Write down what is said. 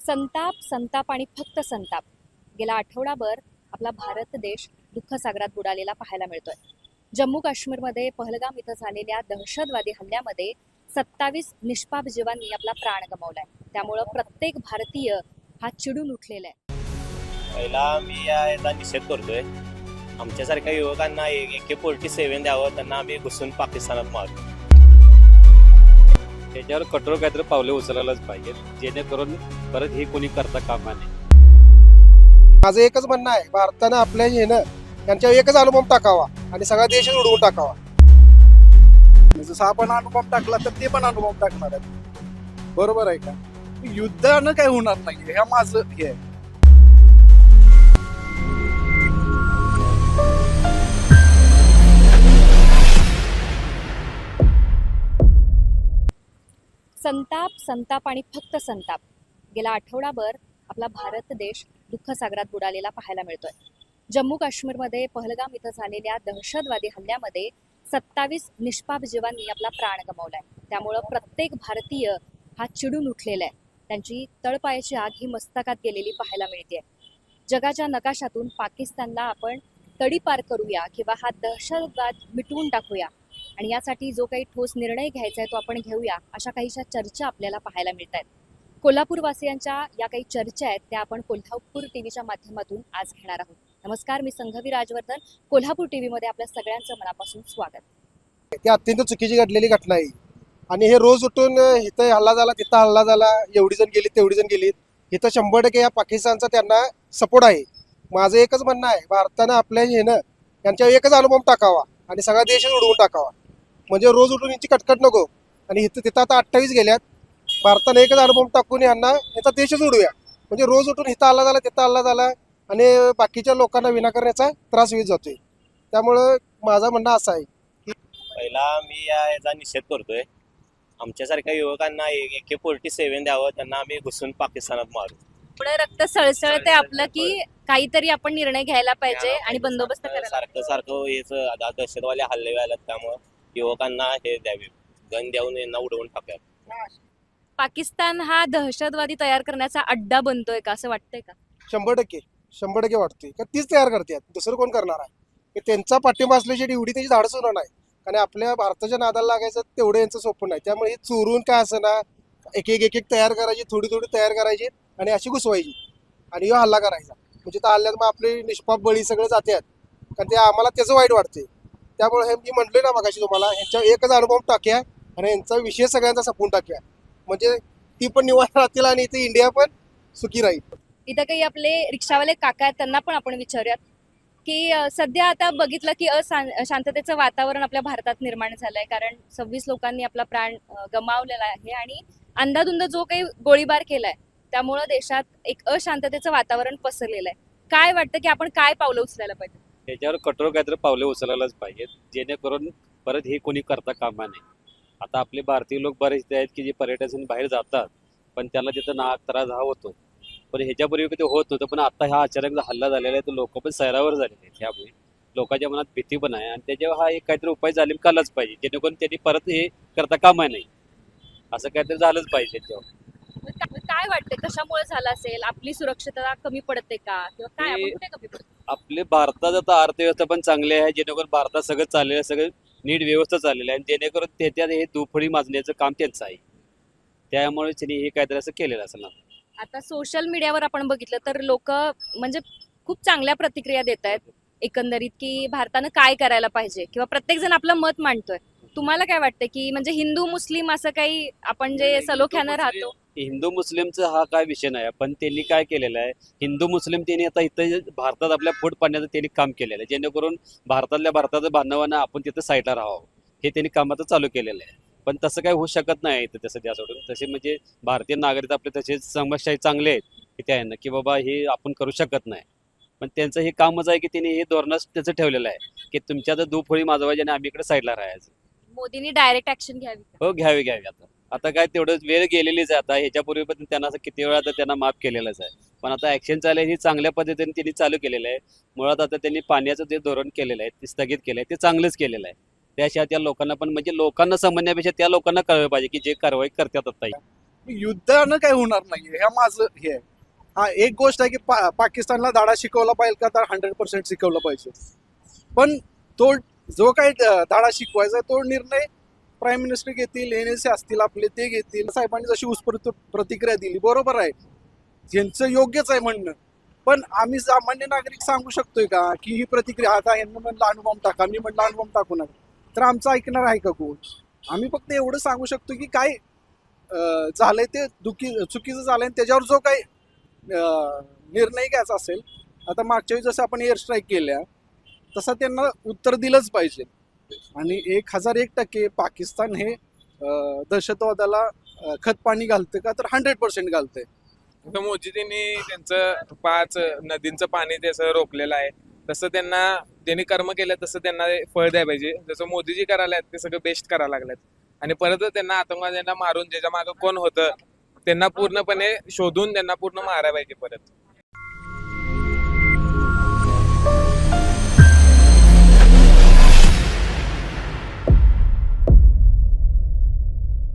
संताप संताप आणि फक्त संताप. गेला आठवडाभर आपला भारत देश दुःखसागरात बुडालेला पाहायला मिळतोय. जम्मू काश्मीरमध्ये पहलगाम इथं झालेल्या दहशतवादी हल्ल्यामध्ये सत्तावीस निष्पाप जीवांनी आपला प्राण गमावलाय. त्यामुळं प्रत्येक भारतीय हा चिडून उठलेला आहे पहिला मी याचा निषेध करतोय. आमच्यासारख्या युवकांना एके फोर्टी सेव्हन द्यावं त्यांना आम्ही घुसून पाकिस्तानात मारतो त्याच्यावर कठोर काहीतरी पावले उचलायलाच पाहिजे जेणेकरून परत हे कोणी करता कामा नये. माझं एकच म्हणणं आहे भारतानं आपल्या हेनं त्यांच्या एकच अनुभव टाकावा आणि सगळा देशच उडवून टाकावा. जसं आपण अनुभव टाकला तर ते पण अनुभव टाकणार आहेत. बरोबर आहे का? युद्धानं काय होणार नाही ह्या माझं हे आहे. संताप संताप आणि फक्त संताप. गेला आठवडाभर आपला भारत देश दुःखसागरात बुडालेला पाहायला मिळतोय. जम्मू काश्मीरमध्ये पहलगाम इथं झालेल्या दहशतवादी हल्ल्यामध्ये सत्तावीस निष्पाप जीवांनी आपला प्राण गमावलाय. त्यामुळं प्रत्येक भारतीय हा चिडून उठलेला आहे त्यांची तळपायाची आग ही मस्तकात गेलेली पाहायला मिळते जगाच्या नकाशातून पाकिस्तानला आपण तडीपार करूया किंवा हा दहशतवाद मिटवून टाकूया. आणि यासाठी जो काही ठोस निर्णय घ्यायचा आहे तो आपण घेऊया अशा काहीशा चर्चा आपल्याला पाहायला मिळत आहेत कोल्हापूरवासियांच्या या काही चर्चा आहेत त्या आपण कोल्हापूर टीव्हीच्या माध्यमातून आज घेणार आहोत. नमस्कार मी संघवी राजवर्धन कोल्हापूर टीव्हीमध्ये आपल्या सगळ्यांचं मनापासून स्वागत. ती अत्यंत चुकीची घडलेली घटना आहे. आणि हे रोज उठून इथं हल्ला झाला तिथं हल्ला झाला एवढी जण गेली तेवढी जण गेली. इथं शंभर टक्के या पाकिस्तानचा त्यांना सपोर्ट आहे. माझं एकच म्हणणं आहे भारतानं आपल्या हेनं त्यांच्या एकच अनुभव टाकावा. आणि सगळा देशच उडवून टाकावा. म्हणजे रोज उठून यांची कटकट नको. आणि इथं तिथं आता अठ्ठावीस गेल्यात. भारतानं एकच अनुभव टाकून यांना याचा देशच उडूया म्हणजे रोज उठून इथं आला झाला तिथं आला झाला. आणि बाकीच्या लोकांना विनाकारण्याचा त्रास होत जातोय. त्यामुळं माझं म्हणणं असं आहे पहिला मी या याचा निषेध करतोय. आमच्यासारख्या युवकांना ए के फोर्टी सेव्हन द्यावं त्यांना आम्ही घुसून पाकिस्तानात मारू. एवढं रक्त सळसळते आपलं की काहीतरी आपण निर्णय घ्यायला पाहिजे आणि बंदोबस्त करायला सारखं सारखं हेच आता दहशतवादी हल्ले व्हायला त्यामुळं युवकांना हे द्यावे. गन देऊन यांना उडवून टाकावे. पाकिस्तान हा दहशतवादी तयार करण्याचा अड्डा बनतोय का असं वाटतंय का? शंभर टक्के. शंभर टक्के वाटते का तीच तयार करते दुसरं कोण करणार आहे? की त्यांचा पाठिंबा असल्याची एवढी त्याची धाडस होणार नाही. आणि आपल्या भारताच्या नादाला लागायचं तेवढं यांचं सोपं नाही. त्यामुळे हे चोरून काय असं ना एक एक एक एक तयार करायची थोडी थोडी तयार करायची. आणि अशी घुसवायची. आणि यो हल्ला करायचा. म्हणजे त्या हल्ल्यात मग आपले निष्पाप बळी सगळे जातात कारण ते आम्हाला त्याचं वाईट वाटते त्यामुळे हे मी म्हटले ना मगाशी तुम्हाला ह्यांच्या एकच अनुभव टाक्या आणि यांचा विषय सगळ्यांचा सपून टाक्या. म्हणजे ती पण निवांत राहतील आणि इथे इंडिया पण सुखी राहील. इथं काही आपले रिक्षावाले काका आहेत त्यांना पण आपण विचारूयात. की सध्या आता बघितलं की अशां- शांततेचं वातावरण आपल्या भारतात निर्माण झालंय. कारण सव्वीस लोकांनी आपला प्राण गमावलेला आहे. आणि अंधाधुंद जो काही गोळीबार केलाय त्यामुळं देशात एक अशांततेचं वातावरण पसरलेलं आहे. काय वाटतं की आपण काय पावलं उचलायला पाहिजे त्याच्यावर कठोर काहीतरी पावले उचलायलाच पाहिजे जेणेकरून परत हे कोणी करता कामा नये. आता आपले भारतीय लोक बरेचसे आहेत की जे पर्यटन बाहेर जातात पण त्यांना तिथं नाक त्रास हा होतो. पण ह्याच्यापूर्वी कधी होत नव्हतं पण आता हा अचानक हल्ला झालेला आहे तर लोक पण सैरावर झालेले आहेत ह्यामुळे लोकांच्या मनात भीती पण आहे आणि त्याच्यावर हा एक काहीतरी उपाय झाले केलाच पाहिजे जेणेकरून त्यांनी परत हे करता कामा नाही असं काहीतरी झालंच पाहिजे त्याच्यावर. काय वाटतं कशामुळे झालं असेल? आपली सुरक्षितता कमी पडते का? किंवा काय? आपण ते- कुठे कमी पडतो? आपले भारतात आता अर्थव्यवस्था पण चांगली आहे जेणेकरून भारतात सगळं चाललेलं आहे सगळं नीट व्यवस्था चाललेलं आहे आणि जेणेकरून त्याच्यात हे दुफळी माजण्याचं काम त्यांचं आहे. त्यामुळे त्यांनी हे काहीतरी असं केलेलं असं ना. आता सोशल मीडियावर आपण बघितलं तर लोक म्हणजे खूप चांगल्या प्रतिक्रिया देत आहेत. एकंदरीत की भारतानं काय करायला पाहिजे? किंवा प्रत्येक जण आपलं मत मांडतोय. तुम्हाला काय वाटतं की म्हणजे हिंदू मुस्लिम असं काही आपण जे सलोख्यानं राहतो हिंदू मुस्लिमचा हा काय विषय नाही पण त्यांनी काय केलेलं आहे? हिंदू मुस्लिम त्यांनी आता इथं भारतात आपल्या फूट पाडण्याचं त्यांनी काम केलेलं आहे. जेणेकरून भारतातल्या भारताचं बांधवांना आपण तिथं साईडला राहावं. हे त्यांनी काम आता चालू केलेलं आहे. पण तसं काही होऊ शकत नाही इथं तसं त्या सोडून. तसे म्हणजे भारतीय नागरिक आपले तसे समस्या चांगले आहेत की त्यांना की बाबा हे आपण करू शकत नाही. पण त्यांचं हे कामच आहे की त्यांनी हे धोरणच त्याचं ठेवलेलं आहे की तुमच्या जर दुफळी माजवायची आणि आम्ही इकडे साईडला राहायचं. मोदींनी डायरेक्ट ऍक्शन घ्यावी हो घ्यावी घ्यावी आता. आता काय तेवढं वेळ गेलेलीच आहे. आता ह्याच्यापूर्वी पण त्यांना असं किती वेळा तर त्यांना माफ केलेलंच आहे. पण आता ऍक्शन चालू आहे ही चांगल्या पद्धतीने त्यांनी चालू केलेलं आहे. मुळात आता त्यांनी पाण्याचं जे धोरण केलेलं आहे ते स्थगित केलं आहे ते चांगलंच केलेलं आहे. त्याशिवाय त्या लोकांना पण म्हणजे लोकांना समजण्यापेक्षा त्या लोकांना कळलं पाहिजे की जे कारवाई करतात आता युद्धानं काय होणार नाहीये? ह्या माझं हे आहे. हा एक गोष्ट आहे की पा पाकिस्तानला धाडा शिकवला पाहिजे का तर हंड्रेड पर्सेंट शिकवलं पाहिजे. पण तो जो काही दाडा धाडा शिकवायचा तो निर्णय प्राईम मिनिस्टर घेतील एन एस असतील आपले ते घेतील. साहेबांनी जशी उत्स्फूर्त प्रतिक्रिया दिली बरोबर आहे. ज्यांचं योग्यच आहे म्हणणं. पण आम्ही सामान्य नागरिक सांगू शकतोय का की ही प्रतिक्रिया आता यांना म्हणलं अनुभव टाका मी म्हणलं अनुभव टाकू नका. तर आमचं ऐकणार आहे का कोण? आम्ही फक्त एवढं सांगू शकतो की काय झालंय ते दुखी चुकीचं झालंय आणि त्याच्यावर जो काही निर्णय घ्यायचा असेल आता मागच्या वेळी जसं आपण एअर स्ट्राईक केल्या तसं त्यांना उत्तर दिलंच पाहिजे. आणि एक हजार एक टक्के पाकिस्तान हे दहशतवादाला खतपाणी घालतं का? तर हंड्रेड पर्सेंट घालतंय. तर मोदीजींनी त्यांचं पाच नदींचं पाणी त्याचं रोखलेलं आहे. तसं त्यांना त्यांनी कर्म केलं तसं त्यांना फळ द्यायला पाहिजे. जसं मोदीजी करायला ते सगळं बेस्ट करायला लागलेत. आणि परत त्यांना आतंकवाद्यांना मारून ज्याच्या मागं कोण होतं त्यांना पूर्णपणे शोधून त्यांना पूर्ण मारायला पाहिजे परत.